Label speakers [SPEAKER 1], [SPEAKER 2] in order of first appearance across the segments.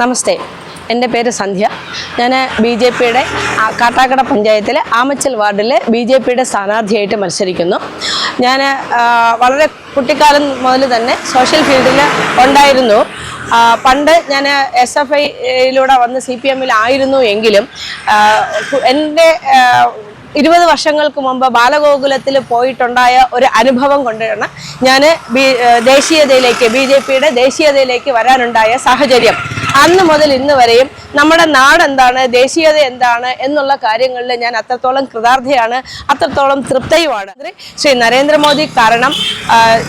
[SPEAKER 1] നമസ്തേ. എന്റെ പേര് സന്ധ്യ. ഞാൻ ബി ജെ പിയുടെ കാട്ടാക്കട പഞ്ചായത്തിലെ ആമച്ചൽ വാർഡിലെ ബി ജെ പിയുടെ സ്ഥാനാർത്ഥിയായിട്ട് മത്സരിക്കുന്നു. ഞാൻ വളരെ കുട്ടിക്കാലം മുതൽ തന്നെ സോഷ്യൽ ഫീൽഡിൽ ഉണ്ടായിരുന്നു. പണ്ട് ഞാൻ എസ് എഫ് ഐയിലൂടെ വന്ന് സി പി എമ്മിൽ ആയിരുന്നു എങ്കിലും എന്റെ ഇരുപത് വർഷങ്ങൾക്ക് മുമ്പ് ബാലഗോകുലത്തിൽ പോയിട്ടുണ്ടായ ഒരു അനുഭവം കൊണ്ടാണ് ഞാൻ ബി ദേശീയതയിലേക്ക് ബി ജെ പിയുടെ ദേശീയതയിലേക്ക് വരാനുണ്ടായ സാഹചര്യം. അന്ന് മുതൽ ഇന്ന് വരെയും നമ്മുടെ നാട് എന്താണ് ദേശീയത എന്താണ് എന്നുള്ള കാര്യങ്ങളിൽ ഞാൻ അത്രത്തോളം കൃതാർത്ഥയാണ് അത്രത്തോളം തൃപ്തയുമാണ്. ശ്രീ നരേന്ദ്രമോദി കാരണം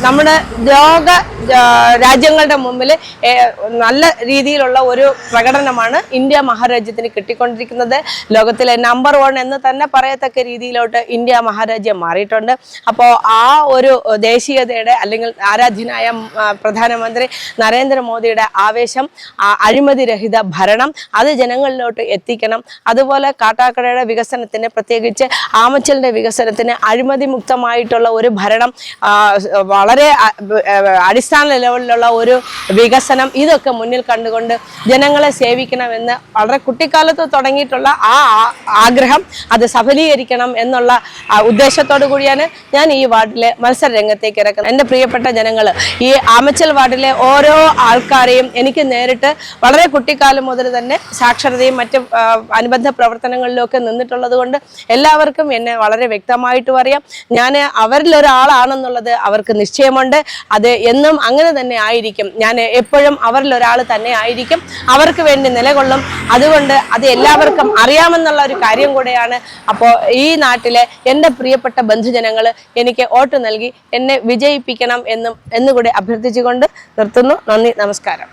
[SPEAKER 1] നമ്മുടെ ലോക രാജ്യങ്ങളുടെ മുമ്പിൽ നല്ല രീതിയിലുള്ള ഒരു പ്രകടനമാണ് ഇന്ത്യ മഹാരാജ്യത്തിന് കിട്ടിക്കൊണ്ടിരിക്കുന്നത്. ലോകത്തിലെ നമ്പർ വൺ എന്ന് തന്നെ പറയത്തക്ക രീതിയിലോട്ട് ഇന്ത്യ മഹാരാജ്യം മാറിയിട്ടുണ്ട്. അപ്പോൾ ആ ഒരു ദേശീയതയുടെ അല്ലെങ്കിൽ ആരാധ്യനായ പ്രധാനമന്ത്രി നരേന്ദ്രമോദിയുടെ ആവേശം അഴിമതിരഹിത ഭരണം അത് ജനങ്ങളിലോട്ട് എത്തിക്കണം. അതുപോലെ കാട്ടാക്കടയുടെ വികസനത്തിന് പ്രത്യേകിച്ച് ആമച്ചലിന്റെ വികസനത്തിന് അഴിമതി മുക്തമായിട്ടുള്ള ഒരു ഭരണം വളരെ അടിസ്ഥാന ലെവലിലുള്ള ഒരു വികസനം ഇതൊക്കെ മുന്നിൽ കണ്ടുകൊണ്ട് ജനങ്ങളെ സേവിക്കണമെന്ന് വളരെ കുട്ടിക്കാലത്ത് തുടങ്ങിയിട്ടുള്ള ആ ആഗ്രഹം അത് സഫലീകരിക്കണം എന്നുള്ള ഉദ്ദേശത്തോടു കൂടിയാണ് ഞാൻ ഈ വാർഡിലെ മത്സര രംഗത്തേക്ക് ഇറക്കുന്നത്. എന്റെ പ്രിയപ്പെട്ട ജനങ്ങൾ ഈ ആമച്ചൽ വാർഡിലെ ഓരോ ആൾക്കാരെയും എനിക്ക് നേരിട്ട് വളരെ കുട്ടിക്കാലം മുതൽ തന്നെ സാക്ഷരതയും മറ്റ് അനുബന്ധ പ്രവർത്തനങ്ങളിലും ഒക്കെ നിന്നിട്ടുള്ളത് കൊണ്ട് എല്ലാവർക്കും എന്നെ വളരെ വ്യക്തമായിട്ടും അറിയാം. ഞാൻ അവരിൽ ഒരാളാണെന്നുള്ളത് അവർക്ക് നിശ്ചയമുണ്ട്. അത് എന്നും അങ്ങനെ തന്നെ ആയിരിക്കും. ഞാൻ എപ്പോഴും അവരിൽ ഒരാൾ തന്നെ ആയിരിക്കും. അവർക്ക് വേണ്ടി നിലകൊള്ളും. അതുകൊണ്ട് അത് എല്ലാവർക്കും അറിയാമെന്നുള്ള ഒരു കാര്യം കൂടെയാണ്. അപ്പോൾ ഈ നാട്ടിലെ എന്റെ പ്രിയപ്പെട്ട ബന്ധുജനങ്ങൾ എനിക്ക് വോട്ട് നൽകി എന്നെ വിജയിപ്പിക്കണം എന്നും എന്നുകൂടി അഭ്യർത്ഥിച്ചുകൊണ്ട് നിർത്തുന്നു. നന്ദി നമസ്കാരം.